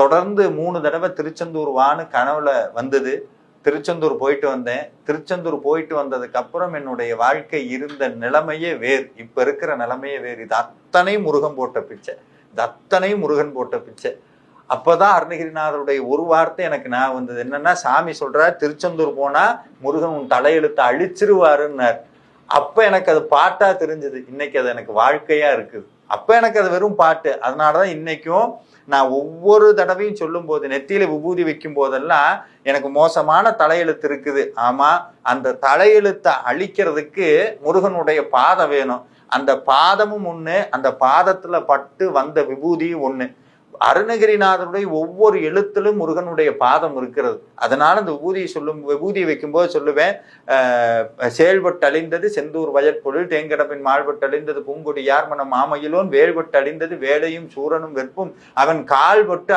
தொடர்ந்து மூணு தடவை திருச்செந்தூர் வான்னு கனவுல வந்தது. திருச்செந்தூர் போயிட்டு வந்தேன். திருச்செந்தூர் போயிட்டு வந்ததுக்கு அப்புறம் என்னுடைய வாழ்க்கை இருந்த நிலைமையே வேறு. இப்ப இருக்கிற நிலைமையே வேறு. இது அத்தனை முருகன் போட்ட பிச்சை. இது அத்தனை முருகன் போட்ட பிச்சை. அப்பதான் அருணகிரிநாதருடைய ஒரு வார்த்தை எனக்கு நான் வந்தது. என்னன்னா சாமி சொல்றார் திருச்செந்தூர் போனா முருகன் உன் தலையெழுத்தை அழிச்சிருவாருன்னார். அப்ப எனக்கு அது பாட்டா தெரிஞ்சது. இன்னைக்கு அது எனக்கு வாழ்க்கையா இருக்குது. அப்போ எனக்கு அது வெறும் பாட்டு. அதனாலதான் இன்னைக்கும் நான் ஒவ்வொரு தடவையும் சொல்லும் போது நெத்தியில விபூதி வைக்கும் போதெல்லாம் எனக்கு மோசமான தலையெழுத்து இருக்குது. ஆமா அந்த தலையெழுத்தை அழிக்கிறதுக்கு முருகனுடைய பாதம் வேணும். அந்த பாதமும் ஒண்ணு அந்த பாதத்துல பட்டு வந்த விபூதியும் ஒண்ணு. அருணகிரிநாதனுடைய ஒவ்வொரு எழுத்திலும் முருகனுடைய பாதம் இருக்கிறது. அதனால அந்த ஊதியை சொல்லும் ஊதியை வைக்கும்போது சொல்லுவேன் செயல்பட்டழிந்தது அழிந்தது செந்தூர் வயற்பொழில் தேங்கடப்பின் மாழ்பட்டழிந்தது பூங்கொடி யார் மனம் மாமையிலோன் வேல்பட்டு அழிந்தது வேலையும் சூரனும் வெற்பும் அவன் கால்பட்டு